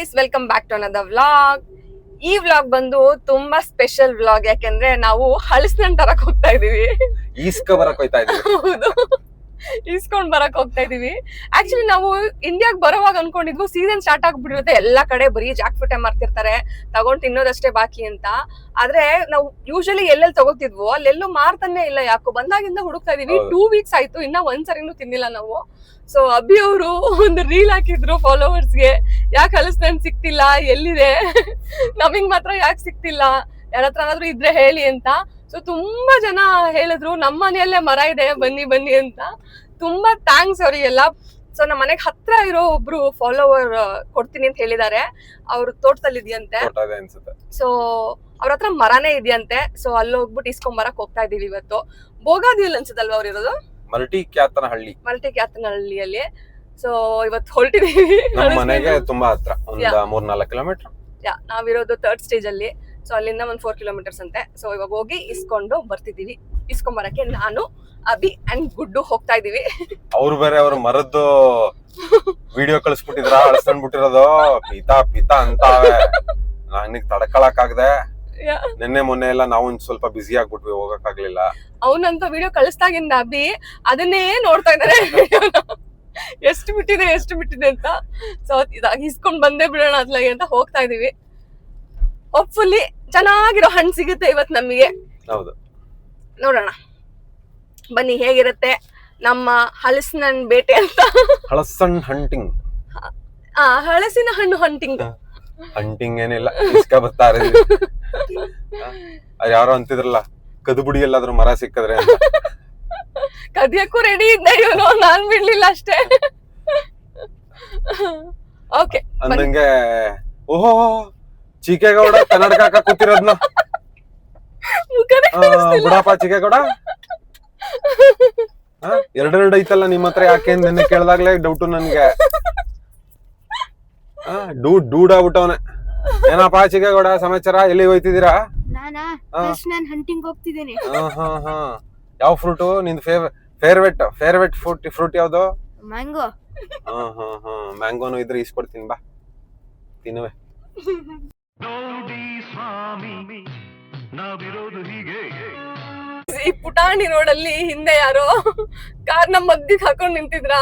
Guys welcome back to another vlog ಈ vlog ಬಂದು ತುಂಬಾ ಸ್ಪೆಷಲ್ ವ್ಲಾಗ್ ಯಾಕೆಂದ್ರೆ ನಾವು ಹಲಸಿನ ತರಕ್ ಹೋಗ್ತಾ ಇದೀವಿ. ಈಸ್ಕ ಬರಕ್ ಹೋಯ್ತಾ ಇದೀವಿ. ಹೌದು. ಇಸ್ಕೊಂಡ್ ಬರಕ್ ಹೋಗ್ತಾ ಇದೀವಿ. ಆಕ್ಚುಲಿ ನಾವು ಇಂಡಿಯಾಗ್ ಬರೋವಾಗ ಅನ್ಕೊಂಡಿದ್ವು ಸೀಸನ್ ಸ್ಟಾರ್ಟ್ ಆಗ್ಬಿಟ್ಟಿರುತ್ತೆ ಎಲ್ಲಾ ಕಡೆ ಬರೀ ಜಾಕ್ ಫ್ರೂಟೆ ಮಾರ್ತಿರ್ತಾರೆ ತಗೊಂಡ್ ತಿನ್ನೋದಷ್ಟೇ ಬಾಕಿ ಅಂತ. ಆದ್ರೆ ನಾವು ಯೂಶಲಿ ಎಲ್ಲೆಲ್ಲಿ ತಗೋತಿದ್ವು ಅಲ್ಲೆಲ್ಲೂ ಮಾರ್ತಾನೆ ಇಲ್ಲ ಯಾಕೋ ಬಂದಾಗಿಂದ ಹುಡುಕ್ತಾ ಇದೀವಿ. ಟೂ ವೀಕ್ಸ್ ಆಯ್ತು ಇನ್ನ ಒಂದ್ಸರಿನೂ ತಿನ್ನಿಲ್ಲ ನಾವು. ಸೊ ಅಭಿ ಅವರು ಒಂದು ರೀಲ್ ಹಾಕಿದ್ರು ಫಾಲೋವರ್ಸ್ಗೆ ಗೆ ಯಾಕೆ ಕಲಿಸ್ತಾನ್ ಸಿಕ್ತಿಲ್ಲ ಎಲ್ಲಿದೆ? ನಮಿಗ್ ಮಾತ್ರ ಯಾಕೆ ಸಿಕ್ತಿಲ್ಲ? ಯಾರತ್ರ ಹತ್ರನಾದ್ರೂ ಇದ್ರೆ ಹೇಳಿ ಅಂತ. ಸೊ ತುಂಬಾ ಜನ ಹೇಳಿದ್ರು ನಮ್ಮ ಮನೆಯಲ್ಲೇ ಮರ ಇದೆ ಬನ್ನಿ ಬನ್ನಿ ಅಂತ. ತುಂಬಾ ಥ್ಯಾಂಕ್ಸ್ ಅವರಿಗೆಲ್ಲ ಸೊ ನಮ್ಮ ಮನೆಗೆ ಹತ್ರ ಇರೋ ಒಬ್ರು ಫಾಲೋವರ್ ಕೊಡ್ತೀನಿ ಅಂತ ಹೇಳಿದ್ದಾರೆ ಅವ್ರ ತೋಟದಲ್ಲಿ ಇದೆಯಂತೆ ಸೊ ಅವ್ರ ಹತ್ರ ಮರನೇ ಇದೆಯಂತೆ. ಸೊ ಅಲ್ಲಿ ಹೋಗ್ಬಿಟ್ಟು ಇಸ್ಕೊಂಡ್ ಬರಕ್ ಹೋಗ್ತಾ ಇದೀವಿ ಇವತ್ತು. ಬೋಗಾದಿಲ್ ಅನ್ಸುತ್ತಲ್ವಾ ಅವ್ರು ಇರೋದು? ಮಲ್ಟಿ ಕ್ಯಾತನ ಹಳ್ಳಿ ಮಲ್ಟಿ ಕ್ಯಾತನಹಳ್ಳಿಯಲ್ಲಿ ಸೊ ಇವತ್ತು ಹೊರಟಿದೀವಿ. ನಮ್ಮ ಮನೆಗೆ ತುಂಬಾ ಹತ್ರ. ಒಂದ್ ಮೂರ್ನಾಲ್ಕು ಮೂರ್ ಕಿಲೋಮೀಟರ್. ಯಾ ನಾವಿರೋದು ಥರ್ಡ್ ಸ್ಟೇಜ್ ಅಲ್ಲಿ. ಸೊ ಅಲ್ಲಿಂದ ಒಂದು ಫೋರ್ ಕಿಲೋಮೀಟರ್ಸ್ ಅಂತೆ. ಸೊ ಇವಾಗ ಹೋಗಿ ಇಸ್ಕೊಂಡು ಬರ್ತಿದ್ದೀವಿ. ಇಸ್ಕೊಂಡ್ ಬರಕ್ಕೆ ನಾನು ಅಭಿ ಅಂಡ್ ಗುಡ್ಡು ಹೋಗ್ತಾ ಇದೀವಿ ಅವ್ರು ಬೇರೆ ಅವ್ರ ಮರದ್ದು ವಿಡಿಯೋ ಕಳಿಸ್ಬಿಟ್ಟಿದ್ರ? ಅಳಸ್ಕೊಂಡ್ಬಿಟ್ಟಿರೋದು? ಪಿತಾ ಪಿತಾ ಅಂತ ನನಗ್ ತಡ್ಕೊಳಕ್ ಆಗದೆ. ನಿನ್ನೆ ಮೊನ್ನೆ ಎಲ್ಲ ನಾವು ಸ್ವಲ್ಪ ಬಿಸಿ ಆಗ್ಬಿಟ್ವಿ ಹೋಗಕ್ ಆಗ್ಲಿಲ್ಲ ಅವನಂತ ವಿಡಿಯೋ ಕಳಿಸ್ದಾಗಿಂದ ಅಭಿ ಅದನ್ನೇ ನೋಡ್ತಾ ಇದಾರೆ. ಎಷ್ಟು ಬಿಟ್ಟಿದೆ ಎಷ್ಟು ಬಿಟ್ಟಿದೆ ಅಂತ. ಸೊ ಇದಾಗ ಇಸ್ಕೊಂಡ್ ಬಂದೇ ಬಿಡೋಣ ಅದ್ಲಾಗಿ ಅಂತ ಹೋಗ್ತಾ ಇದೀವಿ ಹೋಪ್ಫುಲ್ಲಿ ಚೆನ್ನಾಗಿರೋ ಹಣ್ಣು ಸಿಗುತ್ತೆ ಇವತ್ ನಮಗೆ. ಹೌದು. ನೋಡೋಣ. ಬನ್ನಿ ಹೇಗಿರುತ್ತೆ ನಮ್ಮ ಹಲಸಿನ ಹಣ್ಣು ಬೇಟೆ ಅಂತ. ಹಲಸನ್ ಹಂಟಿಂಗ್ ಆ ಹಲಸಿನ ಹಣ್ಣು ಹಂಟಿಂಗ್ ಹಂಟಿಂಗ್ ಏನಿಲ್ಲ ಇಸ್ಕ ಬರ್ತಾರೆ ಅದ್ ಯಾರೋ ಅಂತಿದ್ರಲ್ಲ ಕದುಬುಡಿ ಎಲ್ಲಾದ್ರೂ ಮರ ಸಿಕ್ಕದ್ರೆ ಅಂತ. ಕದಿಯಕ್ಕೂ ರೆಡಿ ಇದ್ದ ಇವನು ನಾನ್ ಬಿಡ್ಲಿಲ್ಲ ಅಷ್ಟೇ. ಓಕೆ ಅಂದಂಗೆ ಓಹೋ ಚಿಕ್ಕೇಗೌಡ ಕನ್ನಡಕ ಹಾಕ ಕೂತಿರೋದ್ನ? ಬಿಡಪ್ಪ ಚೀಕೆಗೌಡ ಎರಡೆರಡು ಐತಲ್ಲ ನಿಮ್ಮ ಹತ್ರ ಯಾಕೆ ನಿನ್ನೆ ಕೇಳ್ದಾಗ್ಲೇ ಡೌಟು ನನ್ಗೆ. ಆ, ಡೂಡ್ ಡೂಡ್ ಆಗ್ಬಿಟ್ಟವನೆ. ಏನಪ್ಪ ಚಿಗೇಗೌಡ ಸಮಾಚಾರ? ಎಲ್ಲಿ ಹೋಯ್ತಿದ್ದೀರಾ? ಹಂಟಿಂಗ್ ಹೋಗ್ತಿದ್ದೇನೆ. ಹಾ ಹಾ ಹಾ. ಯಾವ ಫ್ರೂಟು ನಿಂದು fav favourite favourite fruit fruit ಯಾವ್ದು? ಮ್ಯಾಂಗೋ ಹಾ ಹಾ ಹಾ. ಮ್ಯಾಂಗೋನು ಇದ್ರೆ ಇಸ್ಕೊಡ್ತೀನಿ ಬಾ. ತಿನ್ನುವೆ. ನೋಡಿ ಸ್ವಾಮಿ ನಾವಿರೋದು ಹೀಗೆ. ಈ ಪುಟಾಣಿ ರೋಡಲ್ಲಿ ಹಿಂದೆ ಯಾರೋ ಕಾರ್ ನಮ್ಮ ಮದ್ದಿಗೆ ಹಾಕೊಂಡ್ ನಿಂತಿದ್ರ?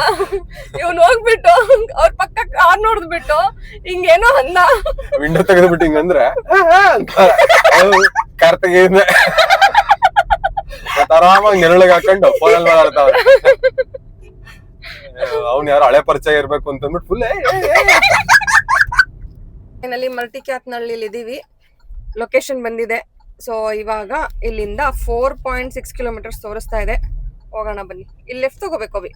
ಇವ್ನು ಹೋಗ್ಬಿಟ್ಟು ಅವ್ರ ಪಕ್ಕ ಕಾರ್ ನೋಡಿದ್ಬಿಟ್ಟು ಹಿಂಗೇನೋ ಅಂದ. ವಿಂಡೋ ತೆಗೆದ್ಬಿಟ್ಟು ಹಿಂಗಂದ್ರೆ ಕಾರ್ ತೆಗೆಯಿಂದ ಮತ್ತ್ ಆರಾಮಾಗಿ ನೆರಳಿಗೆ ಹಾಕೊಂಡು ಫೋನಲ್ಲಿ ಮಾತಾಡ್ತಾವ್ರೆ ಅವ್ನು ಯಾರು ಹಳೆ ಪರಿಚಯ ಇರ್ಬೇಕು ಅಂತಂದ್ಬಿಟ್ಟು ಫುಲ್ ನಲ್ಲಿ ಮಲ್ಟಿ ಕ್ಯಾತ್ನಳ್ಳಿ ಇದ್ದೀವಿ ಲೊಕೇಶನ್ ಬಂದಿದೆ. ಸೊ ಇವಾಗ ಇಲ್ಲಿಂದ ಫೋರ್ ಪಾಯಿಂಟ್ ಸಿಕ್ಸ್ ಕಿಲೋಮೀಟರ್ಸ್ ತೋರಿಸ್ತಾ ಇದೆ. ಹೋಗೋಣ ಬನ್ನಿ. ಇಲ್ಲಿ ಲೆಫ್ಟ್ ತಗೋಬೇಕು ಅವಿ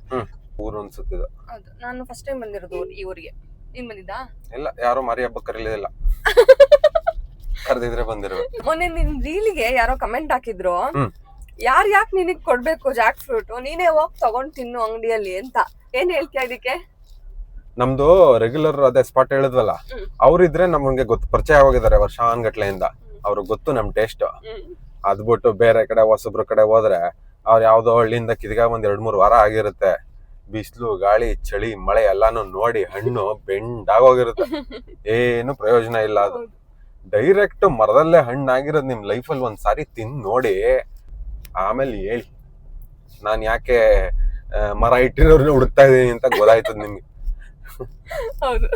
ಊರು ಹೌದು. ನಾನು ಫಸ್ಟ್ ಟೈಮ್ ಬಂದಿರೋದು ಈ ಊರಿಗೆ. ನೀನ್ ಬಂದಿದ್ದಾ? ಇಲ್ಲ ಯಾರು ಮಾರಿ ಹಬ್ಬ ಕರೀಲಿಲ್ಲ ಕರೆದಿದ್ರೆ ಬಂದಿರೋ ಮೊನ್ನೆ ನಿನ್ ರೀಲಿಗೆ ಯಾರೋ ಕಮೆಂಟ್ ಹಾಕಿದ್ರು. ಹ್ಮ್. ಯಾರ್ ಯಾಕೆ ನಿನಗ್ ಕೊಡ್ಬೇಕು ಜಾಕ್ ಫ್ರೂಟ್ ನೀನೇ ಹೋಗ್ ತಗೊಂಡ್ ತಿನ್ನು ಅಂಗಡಿಯಲ್ಲಿ ಅಂತ. ಏನ್ ಹೇಳ್ತೀಯ ಇದಕ್ಕೆ? ನಮ್ದು ರೆಗ್ಯುಲರ್ ಅದೇ ಸ್ಪಾಟ್ ಹೇಳಿದ್ವಲ್ಲ. ಅವ್ರಿದ್ರೆ ನಮ್ಗೆ ಗೊತ್ತು ಪರಿಚಯ ಆಗಿದ್ದಾರೆ ವರ್ಷಾನ್ಗಟ್ಲೆಯಿಂದ ಅವ್ರಿಗೆ ಗೊತ್ತು ನಮ್ ಟೇಸ್ಟ್ ಅದ್ಬಿಟ್ಟು ಬೇರೆ ಕಡೆ ಹೊಸಬ್ರ ಕಡೆ ಹೋದ್ರೆ ಅವ್ರು ಯಾವ್ದೋ ಹಳ್ಳಿಯಿಂದ ಕಿದ್ಗ ಒಂದ್ ಎರಡ್ ಮೂರ್ ವಾರ ಆಗಿರುತ್ತೆ. ಬಿಸಿಲು ಗಾಳಿ ಚಳಿ ಮಳೆ ಎಲ್ಲಾನು ನೋಡಿ ಹಣ್ಣು ಬೆಂಡಾಗೋಗಿರುತ್ತೆ ಏನು ಪ್ರಯೋಜನ ಇಲ್ಲ ಅದು. ಡೈರೆಕ್ಟ್ ಮರದಲ್ಲೇ ಹಣ್ಣಾಗಿರೋದು ನಿಮ್ ಲೈಫಲ್ಲಿ ಒಂದ್ ಸಾರಿ ತಿಂದ್ ನೋಡಿ ಆಮೇಲೆ ಹೇಳಿ. ನಾನು ಯಾಕೆ ಮರ ಇಟ್ಟಿರೋರ್ನ ಹುಡುಕ್ತಾ ಇದೀನಿ ಅಂತ ಗೊತ್ತಾಯ್ತದ ನಿಮ್ಗೆ. ಹೌದು.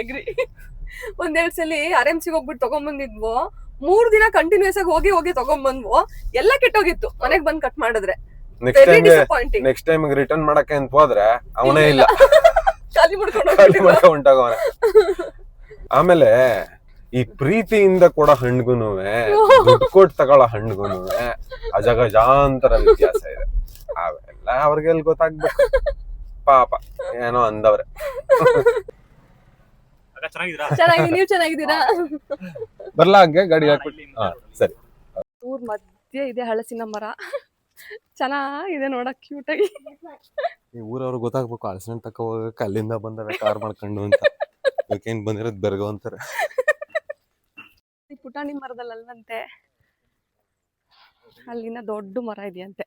ಅಗ್ರಿ ಒಂದೆರಡು ಸಲ ಆರ್ ಎಂ ಸಿಗೆ ಹೋಗ್ಬಿಟ್ಟು ತಗೊಂಡ್ಬಂದಿದ್ವು ಮೂರ್ ದಿನ ಕಂಟಿನ್ಯೂಸ್ ಆಗಿ ಹೋಗಿ ಹೋಗಿ ತಗೊಂಡ್ಬಂದ್ವು ಎಲ್ಲ ಕೆಟ್ಟೋಗಿತ್ತು. ಮನೆಗ್ ಬಂದ್ ಕಟ್ ಮಾಡಿದ್ರೆ. Next time next time return ಮಾಡಕ್ಕೆ ಅಂತ ಹೋದ್ರೆ ಅವನೇ ಇಲ್ಲ. ಖಾಲಿ ಮಾಡ್ಕೊಂಡು ಹೊಂಟೋಗವ್ನೆ. ಆಮೇಲೆ ಈ ಪ್ರೀತಿಯಿಂದ ಕೊಡೋ ಹಣ್ಗುನು ದುಡ್ಡು ಕೊಟ್ಟು ತಗೊಳ್ಳೋ ಹಣ್ಗುನುವೆ ಅಜಗಜಾಂತರ ವ್ಯತ್ಯಾಸ ಇದೆ. ಅವೆಲ್ಲ ಅವ್ರಿಗೆ ಎಲ್ಲಿ ಗೊತ್ತಾಗ್ಬೇಕು. ಪಾಪ. ಏನೋ ಅಂದವ್ರೆ. ನೀವು ಚೆನ್ನಾಗಿದ್ದೀರಾ? ಚೆನ್ನಾಗಿ ನೀವ್ ಚೆನ್ನಾಗಿದ್ದೀರಾ? ಬರ್ಲಾ ಹಂಗೆ? ಗಾಡಿ ಹಾಕ್ಬಿಟ್ಟು ಹಾ ಸರಿ. ಊರ್ ಮಧ್ಯೆ ಇದೆ ಹಳಸಿನ ಮರ. ಚೆನ್ನಾಗಿದೆ ನೋಡಕ್ ಕ್ಯೂಟ್ ಆಗಿ. ಈ ಊರವ್ರು ಗೊತ್ತಾಗ್ಬೇಕು ಹಳಸಿನ ತಕ ಹೋಗಕ್ಕೆ ಅಲ್ಲಿಂದ ಬಂದವೆ ಕಾರ್ ಮಾಡ್ಕೊಂಡು ಅಂತ. ಯಾಕೇನ್ ಬಂದಿರೋದ್ ಬೆರಗೋ ಅಂತಾರೆ. ಈ ಪುಟಾಣಿ ಮರದಲ್ಲಲ್ವಂತೆ ಅಲ್ಲಿನ ದೊಡ್ಡ ಮರ ಇದೆಯಂತೆ.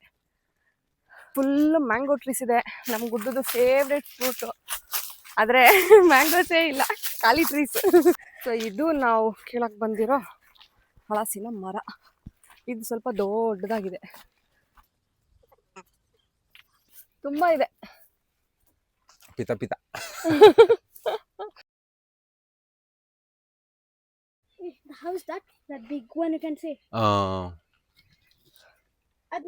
ಫುಲ್ ಮ್ಯಾಂಗೋ ಟ್ರೀಸ್ ಇದೆ. ನಮ್ ಗುಡ್ಡದು ಫೇವ್ರೆಟ್ ಫ್ರೂಟ್ ಆದ್ರೆ ಮ್ಯಾಂಗೋಸೇ ಇಲ್ಲ ಖಾಲಿ ಟ್ರೀಸ್ ಸೊ ಇದು ನಾವು ಕೇಳೋಕೆ ಬಂದಿರೋ ಹಳಸಿನ ಮರ. ಇದು ಸ್ವಲ್ಪ ದೊಡ್ಡದಾಗಿದೆ. ತುಂಬಾ ಇದೆ. ಪಿತ ಪಿತ. House that that big one you can say ಆ, ಅದ್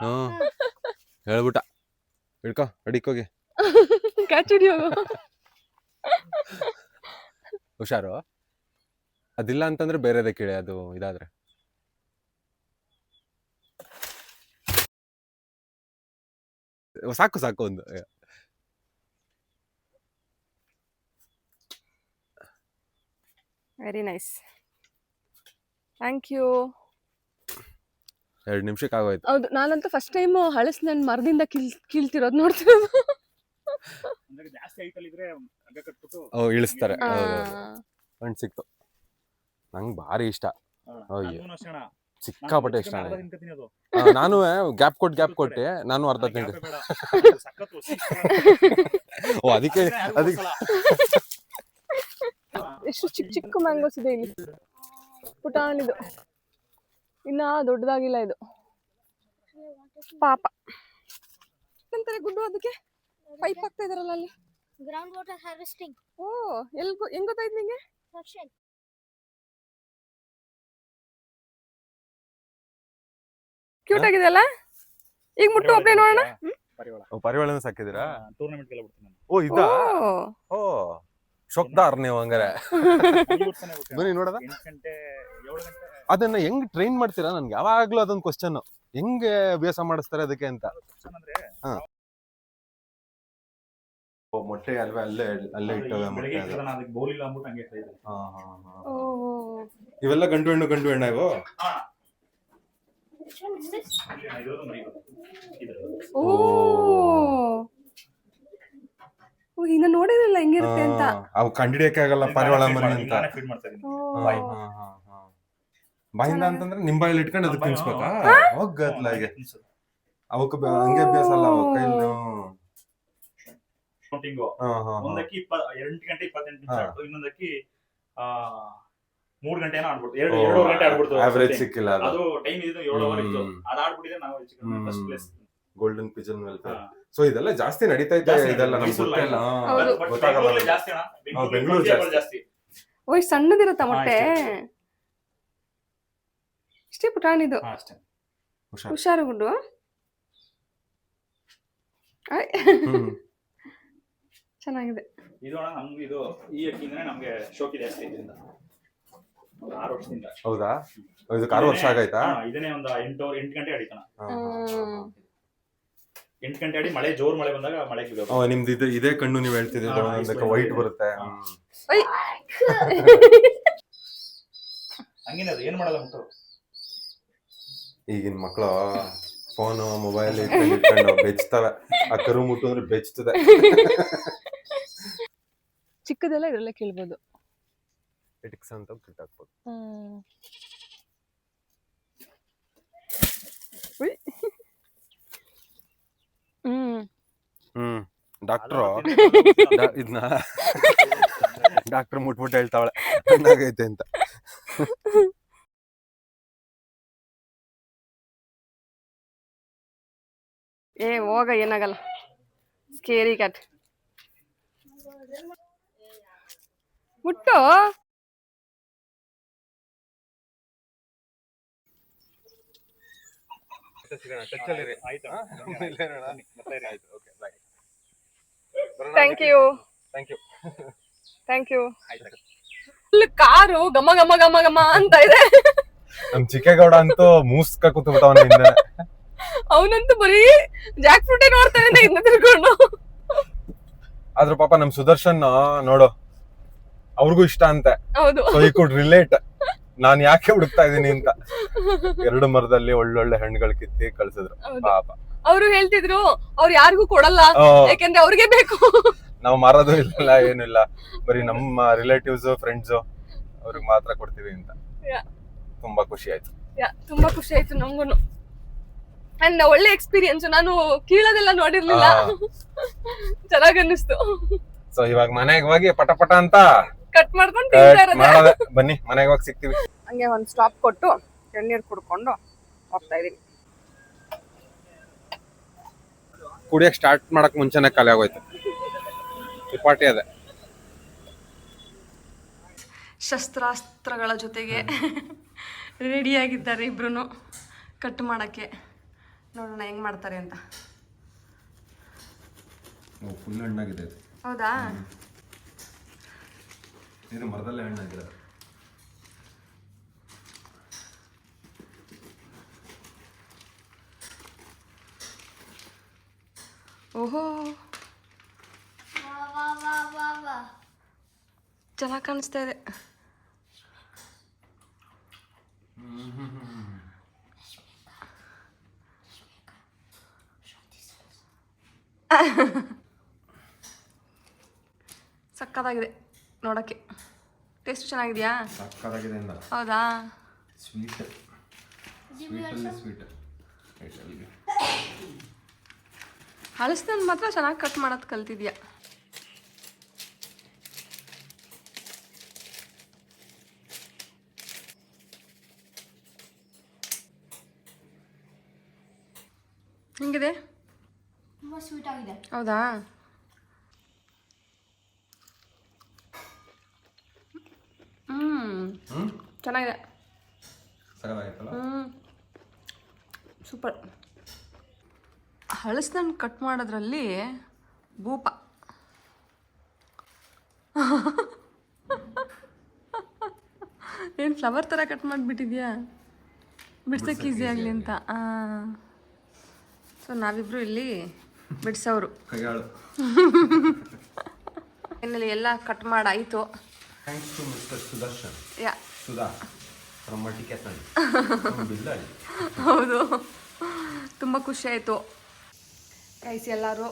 ಹ್ಮ್. ಹೇಳ್ಬಿಟ್ಟ. ಹಿಡ್ಕೊ ಅಡಿಕೋಗಿ ಕ್ಯಾಚ್ ಹಿಡಿಯೋ ಹುಷಾರು? ಅದಿಲ್ಲ ಅಂತಂದ್ರೆ ಬೇರೆದೇ ಕೇಳಿ ಅದು ಇದಾದ್ರೆ. ಸಾಕು ಸಾಕು ಒಂದು. ವೆರಿ ನೈಸ್ ಥ್ಯಾಂಕ್ ಯು ಎರಡು ನಿಮಿಷಕ್ಕೆ ಆಗೋಯ್ತು. ಹೌದು ನಾನಂತೂ ಫಸ್ಟ್ ಟೈಮ್ ಹಳಸ್ ನನ್ನ ಮರದಿಂದ ಕೀಳ್ ಕೀಳ್ತಿರೋದು ನೋಡ್ತಿರೋದು. ಅಂದ್ರೆ ಜಾಸ್ತಿ ಇದ್ರೆ ಹಗ್ಗ ಕಟ್ಬಿಟ್ಟು ಓ ಇಳಿಸ್ತಾರೆ. ಆ. ಹಣ್ಣು ಸಿಕ್ತು. ನಂಗೆ ಭಾರಿ ಇಷ್ಟ. ಅಯ್ಯೋ. ಅಣ್ಣ. ಸಿಕ್ಕಾಪಟ್ಟೆ ಇಷ್ಟ ಅರ್ಧ ನನಗೆ. ತಿನ್ಕತೀನಿ ಅದು. ನಾನು ಗ್ಯಾಪ್ ಕೊಟ್ಟು ಗ್ಯಾಪ್ ಕೊಟ್ಟೆ. ನಾನು ಅರ್ಧ ತಿಂಡಿ ಬೇಡ? ಸಖತ್ತು ಓ ಅದಕ್ಕೆ ಯಾರಿಗೂ ಅದಕ್ಕೆ. ಎಷ್ಟು ಚಿಕ್ಕ ಚಿಕ್ಕ ಮ್ಯಾಂಗೋಸ್ ಇದೆ ಇಲ್ಲಿ. ಪುಟಾಣಿದು. ಇನ್ನ ದೊಡ್ಡದಾಗಿಲ್ಲ ಇದು. ಪಾಪ. ಎಂತಾರೆ ಗುಡ್ಡು ಅದಕ್ಕೆ ಪೈಪ್ ಹಾಕ್ತಾ ಇದಾರಲ್ಲ ಅಲ್ಲಿ. ಗ್ರೌಂಡ್ ವಾಟರ್ ಹಾರ್ವೆಸ್ಟಿಂಗ್ ಓ ಎಲ್ ಹೆಂಗ್ ಗೊತ್ತಾಯ್ತು ನಿಂಗೆ? ಸೆಕ್ಷನ್ ಕ್ಯೂಟ್ ಆಗಿದೆ ಅಲ್ಲ ಈಗ ಮುಟ್ಟು ಒಬ್ಬನೇ ನೋಡೋಣ. ಪರಿವಾಳನ ಸಾಕಿದ್ದೀರಾ ಟೂರ್ನಮೆಂಟ್ ಗೆಲ್ಲ ಬಿಡ್ತೀನಿ ಓ ಇದಾ ಓ. ಓ ಶೊಕ್ದಾರ್ ನೀವು ಹಂಗಾರೆ. ಬನ್ನಿ ನಾನು. ನೋಡದ? ಎಂಟ್ ಗಂಟೆ ಏಳು ಗಂಟೆ ಅದನ್ನ ಹೆಂಗ್ ಟ್ರೈನ್ ಮಾಡ್ತೀರಾ? ನನ್ಗೆ ಯಾವಾಗ್ಲೂ ಅದೊಂದು ಕ್ವಶನ್ ಹೆಂಗೆ ಅಭ್ಯಾಸ ಮಾಡಿಸ್ತಾರೆ ಅದಕ್ಕೆ ಅಂತ. ಮೊಟ್ಟೆ ಅಲ್ವೇ ಅಲ್ಲೇ ಅಲ್ಲೇ ಇಟ್ಟವೆ ಮೊಟ್ಟೆ ಅದು. ಹಾ, ಹಾ, ಹಾ. ಇವೆಲ್ಲ ಗಂಡು ಹೆಣ್ಣು ಗಂಡು ಹೆಣ್ಣ ಇವು. ಓ. ಓ, ಇನ್ನ ನೋಡಿರಲಿಲ್ಲ ಹೆಂಗಿರುತ್ತೆ ಅಂತ. ಹಾ, ಅವು ಕಂಡಿಡಿಯಕ್ಕೆ ಆಗಲ್ಲ ಪರಿವಾಳ ಮನೆ ಮರಿ ಅಂತ. ಹಾ, ಹಾ, ಹಾ, ಹಾ. ಬಾಯಿಂದ ಅಂತಂದ್ರೆ ನಿಮ್ ಬಾಯಲ್ಲಿ ಇಟ್ಕೊಂಡು ಅದಕ್ಕೆ ತಿನ್ಸ್ಬೇಕಾ. ಹೋಗತ್ಲಾಗೆ ಅವಕ್ಕೆ ಹಂಗೆ ಅಭ್ಯಾಸ ಅಲ್ಲ ಅವ ಕೈಲಿ. ಒಂದಕ್ಕಿ ಇಪ್ಪ ಎಂಟು ಗಂಟೆ ಇಪ್ಪತ್ತೆಂಟು ನಿಮಿಷ. ಆಡ್ತು ಇನ್ನೊಂದಕ್ಕಿ ಆ ಮೂರ್ ಗಂಟೆ ಏನೋ ಆಡ್ಬಿಡ್ತು ಎರಡು ಎರಡು ಗಂಟೆ ಆಡ್ಬಿಡ್ತು ಸಿಕ್ಕಿಲ್ಲ ಅದು. ಟೈಮ್ ಇದು ಏಳು ಅವರ್ ಇತ್ತು. ಹ್ಮ್. ಅದು ಆಡ್ಬಿಟ್ಟಿದೆ ನಾವು first place golden pigeon welfare so ಇದೆಲ್ಲ ಜಾಸ್ತಿ ನಡೀತಾ ಇದೆ ಜಾಸ್ತಿ ಇದೆಲ್ಲ ನಮ್ಗೆ ಗೊತ್ತಿಲ್ಲ ಜಾಸ್ತಿ ಅಣ್ಣ. ಬೆಂಗಳೂರು ಜಾಸ್ತಿ. ಜಾಸ್ತಿ. ಓ ಇಷ್ಟ್ ಸಣ್ಣದಿರುತ್ತ ಮೊಟ್ಟೆ? ಇಷ್ಟೇ ಪುಟಾಣಿದು ಹಾ, ಅಷ್ಟೇ ಹುಷಾರ್ ಹುಷಾರು ಗುಡ್ಡು ಆಯ್. ಹ್ಮ್. ಚೆನ್ನಾಗಿದೆ ಇದು ನಮ್ಗೆ ಇದು ಈ ಅಕ್ಕಿಂದನೇ ನಮ್ಗೆ ಶೋಕಿದೆ ಇದರಿಂದ ಒಂದು ಆರು ವರ್ಷದಿಂದ ಹೌದಾ ಇದಕ್ಕೆ ಆರು ವರ್ಷ ಆಗೈತಾ ಹಾ, ಇದನ್ನೇ ಒಂದು ಎಂಟು ಎಂಟು ಗಂಟೆ ಅಡಿತಾನ ಹಾ, ಹಾ, ಹಾ, ಹಾ. ಎಂಟು ಗಂಟೆ ಅಡಿ ಮಳೆ ಜೋರ್ ಮಳೆ ಬಂದಾಗ ಮಳೆ ಓ ನಿಮ್ದು ಇದು ಇದೇ ಕಣ್ಣು ನೀವು ಹೇಳ್ತಿದ್ದೀರ ಹಾ, ಇಸ್ಕೊಂಡು ವೈಟ್ ಇದೆ. ಬರುತ್ತೆ ಹಾ. ಹ್ಮ್. ಓಯ್. ಹಂಗೇನೆ ಅದು ಏನ್ ಮಾಡಲ್ಲ ಮುಟ್ಟು ಈಗಿನ ಮಕ್ಕಳು ಫೋನು ಮೊಬೈಲ್ ಇಟ್ಕೊಂಡು ಇಟ್ಕೊಂಡು ಬೆಚ್ತವೆ. ಆ ಕರು ಮುಟ್ಟು ಅಂದ್ರೆ ಬೆಚ್ತದೆ. ಚಿಕ್ಕದೆಲ್ಲ ಇದ್ರಲ್ಲೇ ಕೇಳ್ಬೋದು. ಎಟಿಕ್ಸ್ ಅಂತ ಕಿಟ್ ಹಾಕ್ಬೋದು. ಹ್ಮ್. ಡಾಕ್ಟ್ರು. ಇದನ್ನ ಡಾಕ್ಟರ್ ಮುಟ್ಬಿಟ್ಟು ಹೇಳ್ತಾವಳೆ. ಚೆನ್ನಾಗೈತೆ ಅಂತ. ಏ ಹೋಗ ಏನಾಗಲ್ಲ. ಸ್ಕೇರಿ ಕ್ಯಾಟ್ ಮುಟ್ಟು. ಆಯ್ತಾ thank you thank you thank you full car ಘಮ ಘಮ ಘಮ ಘಮ ಅಂತ ಇದೆ. ನಮ್ ಚಿಕ್ಕೇಗೌಡ ಅಂತೂ ಮೂಸ್ಕ ಕೂತು ಬಿಟ್ಟವನ ಹಿಂದೆ ಅವನಂತೂ ಬರೀ ಜಾಕ್ ಫ್ರೂಟೇ ನೋಡ್ತಾನೆ ಇನ್ನ ತಿಳ್ಕೊಂಡು ಆದ್ರ ಪಾಪ ನಮ್ ಸುದರ್ಶನ್ ನೋಡು ಅವ್ರಿಗೂ ಇಷ್ಟ ಅಂತೆ. ಹೌದು. ಈ ಕುಡ್ ರಿಲೇಟ್ ನಾನ್ ಯಾಕೆ ಹುಡುಕ್ತಾ ಇದೀನಿ ಅಂತ. ಎರಡು ಮರದಲ್ಲಿ ಒಳ್ಳೊಳ್ಳೆ ಹಣ್ಣುಗಳು ಕಿತ್ತಿ ಕಳ್ಸಿದ್ರು. ಪಾಪ. ಅವರು ಹೇಳ್ತಿದ್ರು ಅವ್ರು ಯಾರಿಗೂ ಕೊಡಲ್ಲ ಯಾಕಂದ್ರೆ ಅವ್ರಿಗೆ ಬೇಕು. ನಾವು ಮಾರೋದು ಇಲ್ಲ. ಏನಿಲ್ಲ ಬರೀ ನಮ್ಮ ರಿಲೇಟಿವ್ಸ್ ಫ್ರೆಂಡ್ಸ್ ಅವ್ರಿಗೆ ಮಾತ್ರ ಕೊಡ್ತೀವಿ ಅಂತ. ತುಂಬಾ ಖುಷಿ ಆಯ್ತು. ತುಂಬಾ ಖುಷಿ ಆಯ್ತು ನಮ್ಗೂನು. ಅಂಡ್ ಒಳ್ಳೆ ಎಕ್ಸ್ಪೀರಿಯನ್ಸ್ ನಾನು ಕೀಳೋದೆಲ್ಲ ನೋಡಿರ್ಲಿಲ್ಲ. ಚೆನ್ನಾಗಿ ಅನ್ನಿಸ್ತು ಸೊ ಇವಾಗ ಮನೆಗೆ ಹೋಗಿ ಪಟ ಪಟ ಅಂತ ಕಟ್ ಮಾಡ್ಕೊಂಡು ತಿಂತಾ ಕಟ್ ಮಾಡೋದೆ. ಬನ್ನಿ ಮನೆಗೆ ಹೋಗಿ ಸಿಗ್ತೀವಿ. ಹಂಗೆ ಒಂದು ಸ್ಟಾಪ್ ಕೊಟ್ಟು ಎಣ್ಣೀರು ಕುಡ್ಕೊಂಡು ಹೋಗ್ತಾ ಇದೀವಿ ಕುಡಿಯಕ್ ಸ್ಟಾರ್ಟ್ ಮಾಡಕ್ ಮುಂಚೆನೆ ಖಾಲಿ ಆಗೋಯ್ತು. ಪಾರ್ಟಿ ಅದೇ. ಶಸ್ತ್ರಾಸ್ತ್ರಗಳ ಜೊತೆಗೆ ರೆಡಿಯಾಗಿದ್ದಾರೆ ಇಬ್ರು ಕಟ್ ಮಾಡಕ್ಕೆ. ನೋಡೋಣ ಹೆಂಗ್ ಮಾಡ್ತಾರೆ ಅಂತ. ಫುಲ್ ಹಣ್ಣಾಗಿದೆ ಹೌದಾ? ಇದು ಮರದಲ್ಲೇ ಹಣ್ಣಾಗಿದೆ ಓಹೋ. ಚೆನ್ನಾಗಿ ಕಾಣಿಸ್ತಾ ಇದೆ. ಸಕ್ಕತ್ತಾಗಿದೆ ನೋಡಕ್ಕೆ. ಟೇಸ್ಟ್ ಚೆನ್ನಾಗಿದೆಯಾ? ಸಕ್ಕದಾಗಿದೆ ಹೌದಾ? ಸ್ವೀಟ್ ಸ್ವೀಟಲ್ಲಿ ಸ್ವೀಟ್ ಹಲಸಿನ ಮಾತ್ರ ಚೆನ್ನಾಗಿ ಕಟ್ ಮಾಡೋದು ಕಲ್ತಿದ್ಯಾ ಹೆಂಗಿದೆ ತುಂಬಾ ಸ್ವೀಟ್ ಆಗಿದೆ ಹೌದಾ? ಹ್ಞೂ ಚೆನ್ನಾಗಿದೆ. ಹ್ಞೂ ಸೂಪರ್. ಹಳಸನ್ನ ಕಟ್ ಮಾಡೋದ್ರಲ್ಲಿ ಭೂಪ ಏನು ಫ್ಲವರ್ ಥರ ಕಟ್ ಮಾಡಿಬಿಟ್ಟಿದ್ಯಾ? ಬಿಡ್ಸಕ್ಕೆ ಈಸಿ ಆಗಲಿ ಅಂತ. ಸೊ ನಾವಿಬ್ರು ಇಲ್ಲಿ ಬಿಡ್ಸೋರು. ಕೈಯಾಳು ಎಲ್ಲ ಕಟ್ ಮಾಡಾಯಿತು. ಥ್ಯಾಂಕ್ಸ್ ಟು ಮಿಸ್ಟರ್ ಸುದರ್ಶನ್ ಯಾ ಸುಧಾ ಫ್ರಮ್ ಮಟಿಕೆತನ್ ಬಿಲ್ಲಾಳಿ ಹೌದು. ತುಂಬ ಖುಷಿ ಆಯಿತು. ಗೈಸ್ ಎಲ್ಲರೂ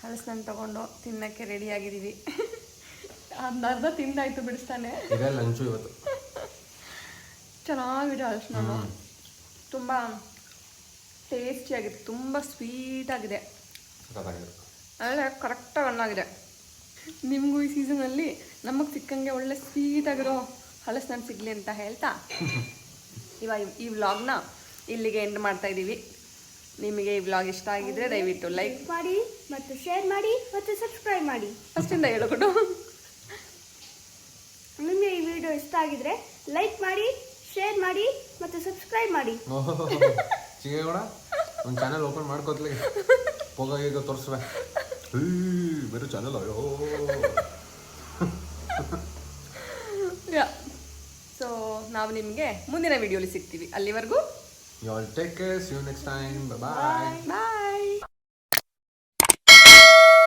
ಹಲಸಿನ ತಗೊಂಡು ತಿನ್ನಕ್ಕೆ ರೆಡಿ ಆಗಿದೀವಿ ಒಂದು ಅರ್ಧ ತಿಂದಾಯ್ತು ಬಿಡಿಸ್ತಾನೆ. ಲಂಚು ಇವತ್ತು. ಚೆನ್ನಾಗಿದೆ ಹಲಸಿನ ತುಂಬ ಟೇಸ್ಟಿಯಾಗಿದೆ ತುಂಬ ಸ್ವೀಟಾಗಿದೆ. ಆಗಿದೆ ಒಳ್ಳೆ ಕರೆಕ್ಟಾಗಿ ಹಣ್ಣಾಗಿದೆ ನಿಮಗೂ ಈ ಸೀಸನಲ್ಲಿ ನಮಗೆ ಸಿಕ್ಕಂಗೆ ಒಳ್ಳೆ ಸ್ವೀಟಾಗಿರೋ ನಾನು ಸಿಗಲಿ ಅಂತ ಹೇಳ್ತಾ ಇವಾಗ ಈ ವ್ಲಾಗ್ನ ಇಲ್ಲಿಗೆ ಎಂಡ್ ಮಾಡ್ತಾ ಇದ್ದೀವಿ ನಿಮಗೆ ಈ ವ್ಲಾಗ್ ಇಷ್ಟ ಆಗಿದ್ರೆ ದಯವಿಟ್ಟು ಲೈಕ್ ಮಾಡಿ ಮತ್ತು ಶೇರ್ ಮಾಡಿ ಮತ್ತು ಸಬ್ಸ್ಕ್ರೈಬ್ ಮಾಡಿ. ಫಸ್ಟಿಂದ ಹೇಳ್ಕೊಟ್ಟು ನಿಮಗೆ ಈ ವಿಡಿಯೋ ಇಷ್ಟ ಆಗಿದ್ರೆ ಲೈಕ್ ಮಾಡಿ ಶೇರ್ ಮಾಡಿ ಮತ್ತು ಸಬ್ಸ್ಕ್ರೈಬ್ ಮಾಡಿ. ಚಿಗೇಗೌಡ ಒಂದು ಚಾನಲ್ ಓಪನ್ ಮಾಡ್ಕೋತ್ಲಿ ಹೋಗ ಈಗ ತೋರಿಸ್ವೆ. ಬೇರೆ ಚಾನಲ್ ಅಯ್ಯೋ. ಯಾ. ಸೊ ನಾವು ನಿಮಗೆ ಮುಂದಿನ ವಿಡಿಯೋಲಿ ಸಿಗ್ತೀವಿ. ಅಲ್ಲಿವರೆಗೂ? You all take care see you next time bye bye